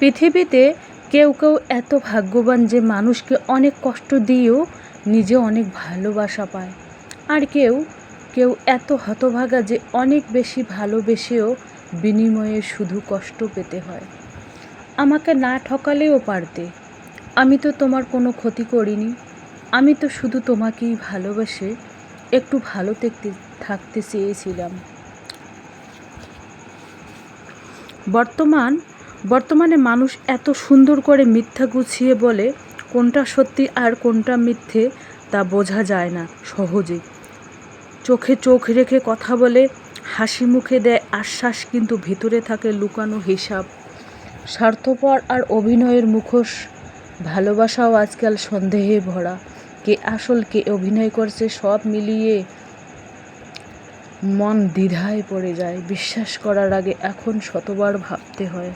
পৃথিবীতে কেউ কেউ এত ভাগ্যবান যে মানুষকে অনেক কষ্ট দিয়েও নিজে অনেক ভালোবাসা পায়। আর কেউ কেউ এত হতভাগা যে অনেক বেশি ভালোবেসেও বিনিময়ে শুধু কষ্ট পেতে হয়। আমাকে না ঠকালেও পারতে। আমি তো তোমার কোনো ক্ষতি করিনি। আমি তো শুধু তোমাকেই ভালোবেসে একটু ভালো দেখতে, থাকতে চেয়েছিলাম। বর্তমান বর্তমানে মানুষ এত সুন্দর করে মিথ্যা গুছিয়ে বলে, কোনটা সত্যি আর কোনটা মিথ্যে তা বোঝা যায় না সহজে চোখে চোখ রেখে কথা বলে, হাসি মুখে দেয়, আশ্বাস কিন্তু ভেতরে থাকে লুকানো হিসাব। স্বার্থপর আর অভিনয়ের মুখোশ, ভালোবাসাও আজকাল সন্দেহে ভরা। কে আসল, কে অভিনয় করছে, সব মিলিয়ে মন দ্বিধায় পড়ে যায়। বিশ্বাস করার আগে এখন শতবার ভাবতে হয়।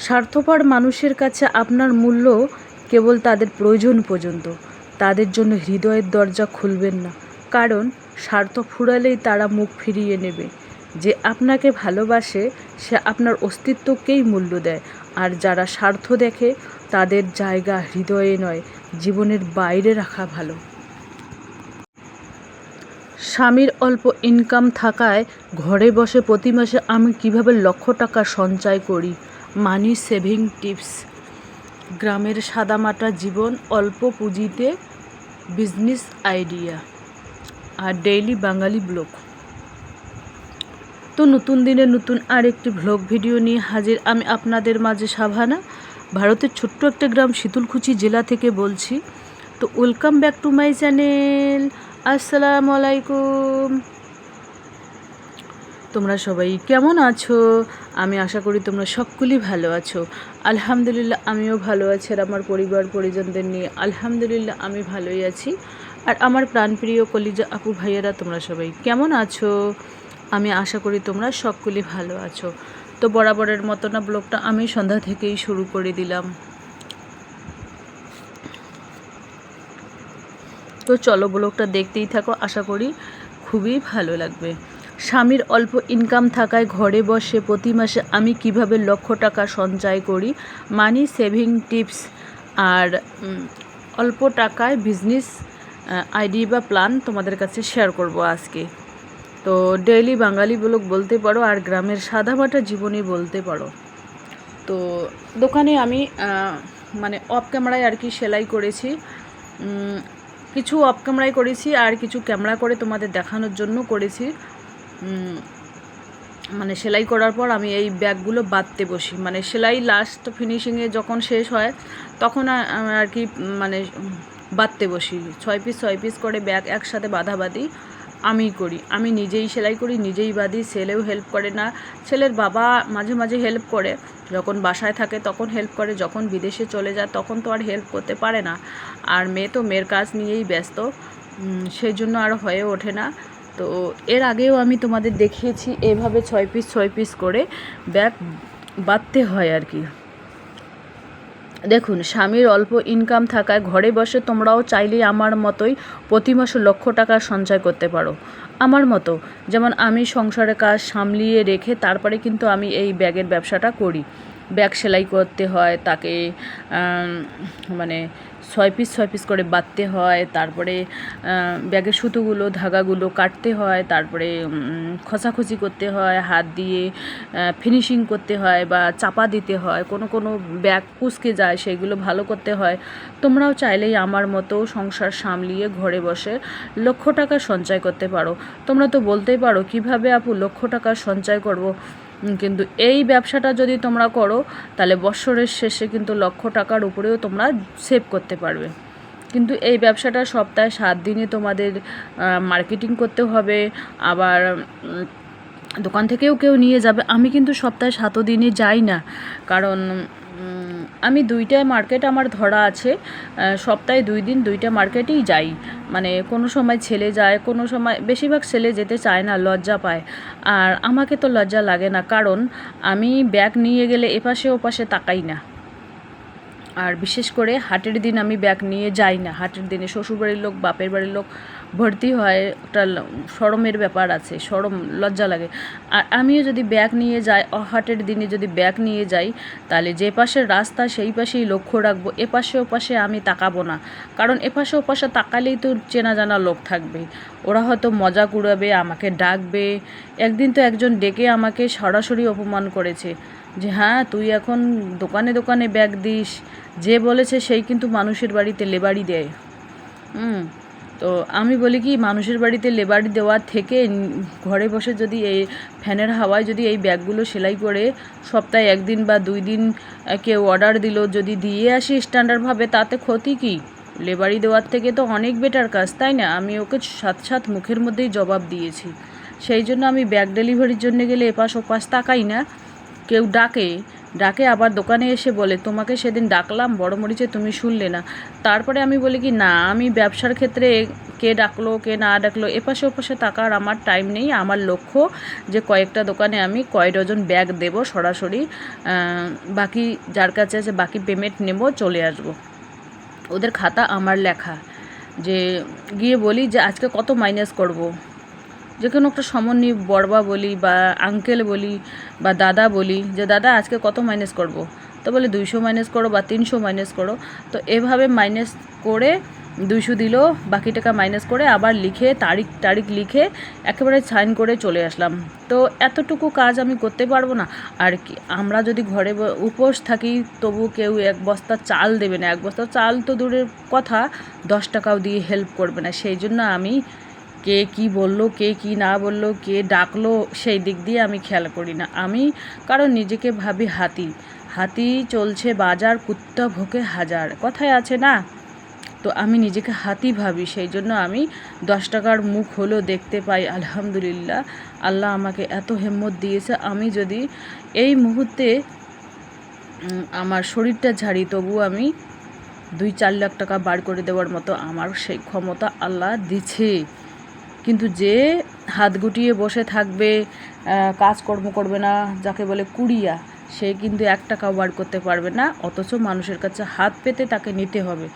স্বার্থপর মানুষের কাছে আপনার মূল্য কেবল তাদের প্রয়োজন পর্যন্ত। তাদের জন্য হৃদয়ের দরজা খুলবেন না। কারণ স্বার্থ ফুরালেই তারা মুখ ফিরিয়ে নেবে। যে আপনাকে ভালোবাসে, সে আপনার অস্তিত্বকেই মূল্য দেয়। আর যারা স্বার্থ দেখে, তাদের জায়গা হৃদয়ে নয়, জীবনের বাইরে রাখা ভালো। স্বামীর অল্প ইনকাম থাকায় ঘরে বসে প্রতি মাসে আমি কীভাবে লক্ষ টাকা সঞ্চয় করি? Money saving tips. গ্রামের সাদামাটা জীবন, অল্প পুঁজিতে বিজনেস আইডিয়া। আর ডেইলি বাঙালি ব্লগ। তো নতুন দিনে নতুন আরেকটি ভ্লগ ভিডিও নিয়ে হাজির আমি আপনাদের মাঝে সাভানা। ভারতের ছোট্ট একটা গ্রাম শীতলকুচি জেলা থেকে বলছি। তো welcome back to my channel. আসসালামু আলাইকুম। তোমরা সবাই কেমন আছো? আমি আশা করি তোমরা সকলেই ভালো আছো। আলহামদুলিল্লাহ, আমিও ভালো আছি আর আমার পরিবার, পরিজনদের নিয়ে আলহামদুলিল্লাহ, আমি ভালোই আছি। আর আমার প্রাণপ্রিয় কলিজা আপু ভাইয়েরা, তোমরা সবাই কেমন আছো? আমি আশা করি তোমরা সকলেই ভালো আছো। তো বরাবরের মতো না, ব্লগটা আমি সন্ধ্যা থেকেই শুরু করে দিলাম। তো চলো ব্লগটা দেখতেই থাকো, আশা করি খুবই ভালো লাগবে। স্বামীর অল্প ইনকাম থাকায় ঘরে বসে প্রতি মাসে আমি কীভাবে লক্ষ টাকা সঞ্চয় করি? মানি সেভিং টিপস আর অল্প টাকায় বিজনেস আইডি বা প্ল্যান তোমাদের কাছে শেয়ার করব আজকে। তো ডেইলি বাঙালি ব্লগ বলতে পারো আর গ্রামের সাদামাটা জীবনী বলতে পারো। তো দোকানে আমি মানে অফ ক্যামেরায় আর কি সেলাই করেছি। কিছু অফ ক্যামেরায় করেছি আর কিছু ক্যামেরা করে তোমাদের দেখানোর জন্য করেছি। মানে সেলাই করার পর আমি এই ব্যাগগুলো বাঁধতে বসি। মানে সেলাই লাস্ট ফিনিশিংয়ে যখন শেষ হয়, তখন আর কি মানে বাঁধতে বসি। ছয় পিস ছয় পিস করে ব্যাগ একসাথে বাঁধা বাঁধি আমি করি। আমি নিজেই সেলাই করি, নিজেই বাঁধি, ছেলেও হেল্প করে না। ছেলের বাবা মাঝে মাঝে হেল্প করে, যখন বাসায় থাকে তখন হেল্প করে, যখন বিদেশে চলে যায় তখন তো আর হেল্প করতে পারে না। আর মেয়ে তো মেয়ের কাজ নিয়েই ব্যস্ত সেই জন্য আর হয়ে ওঠে না। তো এর আগেও আমি তোমাদের দেখিয়েছি এভাবে ছয় পিস ছয় পিস করে ব্যাগ বাঁধতে হয় আর কি। দেখুন, স্বামীর অল্প ইনকাম থাকায় ঘরে বসে তোমরাও চাইলেই আমার মতোই প্রতি মাসে লক্ষ টাকা সঞ্চয় করতে পারো। আমার মতো, যেমন আমি সংসারের কাজ সামলিয়ে রেখে তারপরে কিন্তু আমি এই ব্যাগের ব্যবসাটা করি। ব্যাগ সেলাই করতে হয়, তাকে মানে ছয় পিস ছয় পিস করে বাঁধতে হয়, তারপরে ব্যাগের সুতোগুলো, ধাগাগুলো কাটতে হয়, তারপরে খসাখসি করতে হয়, হাত দিয়ে ফিনিশিং করতে হয় বা চাপা দিতে হয়, কোনো কোনো ব্যাগ কুচকে যায়, সেগুলো ভালো করতে হয়। তোমরাও চাইলেই আমার মতো সংসার সামলিয়ে ঘরে বসে লক্ষ টাকা সঞ্চয় করতে পারো। তোমরা তো বলতেই পারো, কীভাবে আপু লক্ষ টাকা সঞ্চয় করব? কিন্তু এই ব্যবসাটা যদি তোমরা করো, তাহলে বছরের শেষে কিন্তু লক্ষ টাকার উপরেও তোমরা সেভ করতে পারবে। কিন্তু এই ব্যবসাটা সপ্তাহে সাত দিনে তোমাদের মার্কেটিং করতে হবে, আবার দোকান থেকেও কেউ নিয়ে যাবে। আমি কিন্তু সপ্তাহে সাত দিনে যাই না, কারণ আমি দুইটা মার্কেট আমার ধরা আছে। সপ্তাহে দুই দিন দুইটা মার্কেটেই যাই। মানে কোনো সময় ছেলে যায়, কোনো সময় বেশিরভাগ ছেলে যেতে চায় না, লজ্জা পায়। আর আমাকে তো লজ্জা লাগে না, কারণ আমি ব্যাগ নিয়ে গেলে এপাশে ওপাশে তাকাই না। আর বিশেষ করে হাটের দিন আমি ব্যাগ নিয়ে যাই না। হাটের দিনে শ্বশুরবাড়ির লোক, বাপের বাড়ির লোক ভর্তি হয়, একটা সরমের ব্যাপার আছে, সরম, লজ্জা লাগে। আর আমিও যদি ব্যাগ নিয়ে যাই, অহাটের দিনে যদি ব্যাগ নিয়ে যাই, তাহলে যে পাশের রাস্তা, সেই পাশেই লক্ষ্য রাখব। এপাশে ওপাশে আমি তাকাবো না। কারণ এপাশে ওপাশে তাকালেই তো চেনা জানা লোক থাকবে। ওরা হয়তো মজা কুড়াবে, আমাকে ডাকবে। একদিন তো একজন ডেকে আমাকে সরাসরি অপমান করেছে যে হ্যাঁ তুই এখন দোকানে দোকানে ব্যাগ দিস। যে বলেছে সেই কিন্তু মানুষের বাড়িতে লেবারি দেয়। হুম। তো আমি বলি কি, মানুষের বাড়িতে লেবার দেওয়ার থেকে ঘরে বসে যদি এই ফ্যানের হাওয়ায় যদি এই ব্যাগগুলো সেলাই করে সপ্তাহে একদিন বা দুই দিন কেউ অর্ডার দিল, যদি দিয়ে আসি স্ট্যান্ডার্ডভাবে তাতে ক্ষতি কি? লেবারি দেওয়ার থেকে তো অনেক বেটার কাজ, তাই না? আমি ওকে সাত সাত মুখের মধ্যেই জবাব দিয়েছি। সেই জন্য আমি ব্যাগ ডেলিভারির জন্য গেলে এপাশ ওপাশ তাকাই না। কেউ ডাকে ডাকে আবার দোকানে এসে বলে, তোমাকে সেদিন ডাকলাম, বড় মরিচে তুমি শুনলে না। তারপরে আমি বলি কি, না, আমি ব্যবসার ক্ষেত্রে কে ডাকলো, কে না ডাকলো, এপাশে ওপাশে তাকার আমার টাইম নেই। আমার লক্ষ্য যে কয়েকটা দোকানে আমি কয় ডজন ব্যাগ দেব সরাসরি বাকি যার কাছে আছে বাকি পেমেন্ট নেব, চলে আসব। ওদের খাতা আমার লেখা, যে গিয়ে বলি যে, আজকে কত মাইনাস করব। যে কোনো একটা সমন্বী বড়বা বলি বা আঙ্কেল বলি বা দাদা বলি যে, দাদা, আজকে কত মাইনাস করব। তো বলে, দুইশো মাইনাস করো বা তিনশো মাইনাস করো। তো এভাবে মাইনাস করে দুইশো দিল, বাকি টাকা মাইনাস করে আবার লিখে তারিখ তারিখ লিখে একেবারে সাইন করে চলে আসলাম। তো এতটুকু কাজ আমি করতে পারব না। আর কি, আমরা যদি ঘরে উপোস থাকি তবু কেউ এক বস্তা চাল দেবে না। এক বস্তা চাল তো দূরের কথা, দশ টাকাও দিয়ে হেল্প করবে না। সেই জন্য আমি কে কি বলল, কে কি না বলল, কে ডাকলো, সেই দিক দিয়ে আমি খেয়াল করি না। আমি কারণ নিজেকে ভাবি হাতি। হাতি চলছে বাজার, কুত্তা ভোকে হাজার। কথায় আছে না? তো আমি নিজেকে হাতি ভাবি, সেই জন্য আমি দশ টাকার মুখ হলেও দেখতে পাই, আলহামদুলিল্লাহ। আল্লাহ আমাকে এত হেম্মত দিয়েছে, আমি যদি এই মুহূর্তে আমার শরীরটা ঝাড়ি তবু আমি দুই চার লাখ টাকা বার করে দেওয়ার মতো আমার সেই ক্ষমতা আল্লাহ দিছে। কিন্তু যে হাত গুটিয়ে বসে থাকবে কাজকর্ম করবে না, যাকে বলে কুড়িয়া, সে কিন্তু এক টাকাও বার করতে পারবে না, অথচ মানুষের কাছে হাত পেতে তাকে নিতে হবে।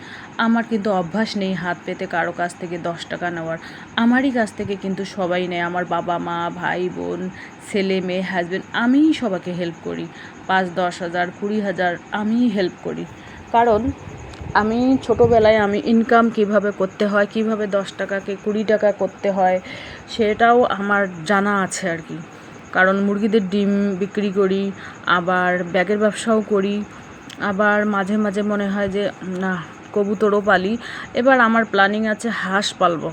আমার কিন্তু অভ্যাস নেই হাত পেতে কারও কাছ থেকে দশ টাকা নেওয়ার। আমারই কাছ থেকে কিন্তু সবাই নেয়। আমার বাবা, মা, ভাই, বোন, ছেলে, মেয়ে হাজব্যান্ড আমিই সবাইকে হেল্প করি। পাঁচ, দশ হাজার, কুড়ি হাজার, আমিই হেল্প করি। কারণ আমি ছোটোবেলায় আমি ইনকাম কীভাবে করতে হয়, কীভাবে দশ টাকাকে কুড়ি টাকা করতে হয়, সেটাও আমার জানা আছে আর কি। কারণ মুরগিদের ডিম বিক্রি করি, আবার ব্যাগের ব্যবসাও করি, আবার মাঝে মাঝে মনে হয় যে, না, কবুতরও পালি। এবার আমার প্ল্যানিং আছে হাঁস পালবো।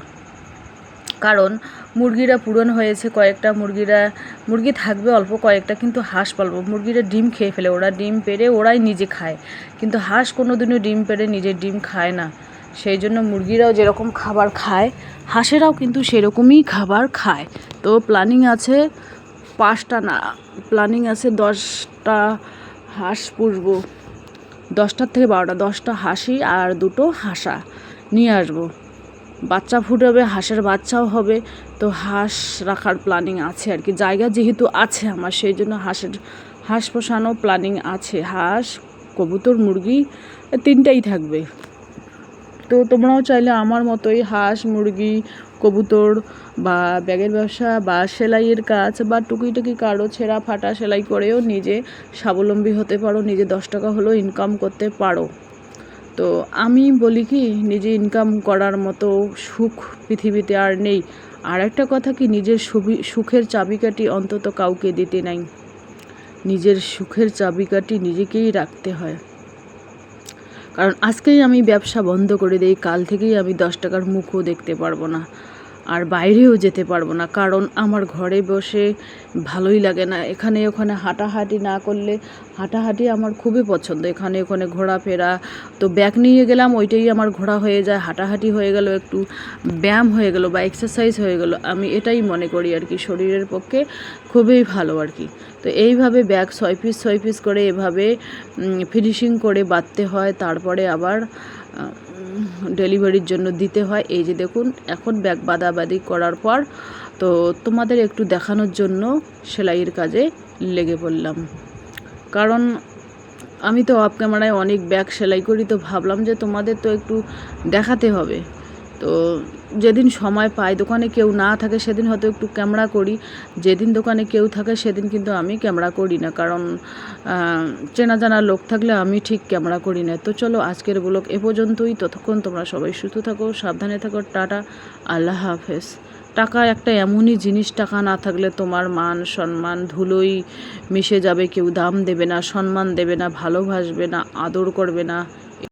কারণ মুরগিরা পূরণ হয়েছে, কয়েকটা মুরগিরা মুরগি থাকবে অল্প কয়েকটা, কিন্তু হাঁস পালবো। মুরগিরা ডিম খেয়ে ফেলে, ওরা ডিম পেড়ে ওরাই নিজে খায়। কিন্তু হাঁস কোনো দিনও ডিম পেড়ে নিজের ডিম খায় না। সেই জন্য মুরগিরাও যেরকম খাবার খায়, হাঁসেরাও কিন্তু সেরকমই খাবার খায়। তো প্ল্যানিং আছে পাঁচটা না প্ল্যানিং আছে দশটা হাঁস পুষবো। দশটার থেকে বারোটা, দশটা হাসি আর দুটো হাসা নিয়ে আসব। বাচ্চা ফুটাবে, হাঁসের বাচ্চাও হবে। তো হাঁস রাখার প্ল্যানিং আছে আর কি। জায়গা যেহেতু আছে আমার, সেই জন্য হাঁসের, হাঁস পোষানো প্ল্যানিং আছে। হাঁস, কবুতর, মুরগি তিনটাই থাকবে। তো তোমরাও চাইলে আমার মতোই হাঁস, মুরগি, কবুতর বা ব্যাগের ব্যবসা বা সেলাইয়ের কাজ বা টুকিটাকি কারও ছেঁড়া ফাটা সেলাই করেও নিজে স্বাবলম্বী হতে পারো, নিজে দশ টাকা হলেও ইনকাম করতে পারো। তো আমি বলি কি, নিজে ইনকাম করার মতো সুখ পৃথিবীতে আর নেই। আর একটা কথা কি, নিজের সুবি, সুখের চাবিকাঠি অন্তত কাউকে দিতে নাই। নিজের সুখের চাবিকাঠি নিজেকেই রাখতে হয়। কারণ আজকেই আমি ব্যবসা বন্ধ করে দিই, কাল থেকেই আমি দশ টাকার মুখও দেখতে পারব না। আর বাইরেও যেতে পারব না, কারণ আমার ঘরে বসে ভালোই লাগে না। এখানে ওখানে হাঁটাহাঁটি না করলে হাঁটাহাঁটি আমার খুবই পছন্দ। এখানে ওখানে ঘোরাফেরা, তো ব্যাগ নিয়ে গেলাম, ওইটাই আমার ঘোরা হয়ে যায়। হাঁটাহাঁটি হয়ে গেল, একটু ব্যায়াম হয়ে গেল বা এক্সারসাইজ হয়ে গেল, আমি এটাই মনে করি আর কি, শরীরের পক্ষে খুবই ভালো আর কি। তো এইভাবে ব্যাগ ছয় পিস ছয় পিস করে এভাবে ফিনিশিং করে বাঁধতে হয়, তারপরে আবার ডেলিভারির জন্য দিতে হয়। এই যে দেখুন, এখন ব্যাগ বাদাবাদি করার পর তো তোমাদের একটু দেখানোর জন্য সেলাইয়ের কাজে লেগে পড়লাম। কারণ আমি তো অফ ক্যামেরায় অনেক ব্যাগ সেলাই করি, তো ভাবলাম যে তোমাদের তো একটু দেখাতে হবে। তো যেদিন সময় পাই, দোকানে কেউ না থাকে সেদিন হয়তো একটু ক্যামেরা করি। যেদিন দোকানে কেউ থাকে সেদিন কিন্তু আমি ক্যামেরা করি না, কারণ চেনা জানা লোক থাকলে আমি ঠিক ক্যামেরা করি না। তো চলো আজকের ব্লগ এ পর্যন্তই। ততক্ষণ তোমরা সবাই সুস্থ থাকো, সাবধানে থাকো, টাটা, আল্লাহ হাফেজ। টাকা একটা এমনই জিনিস, টাকা না থাকলে তোমার মান সম্মান ধুলোই মিশে যাবে, কেউ দাম দেবে না, সম্মান দেবে না, ভালোবাসবে না, আদর করবে না।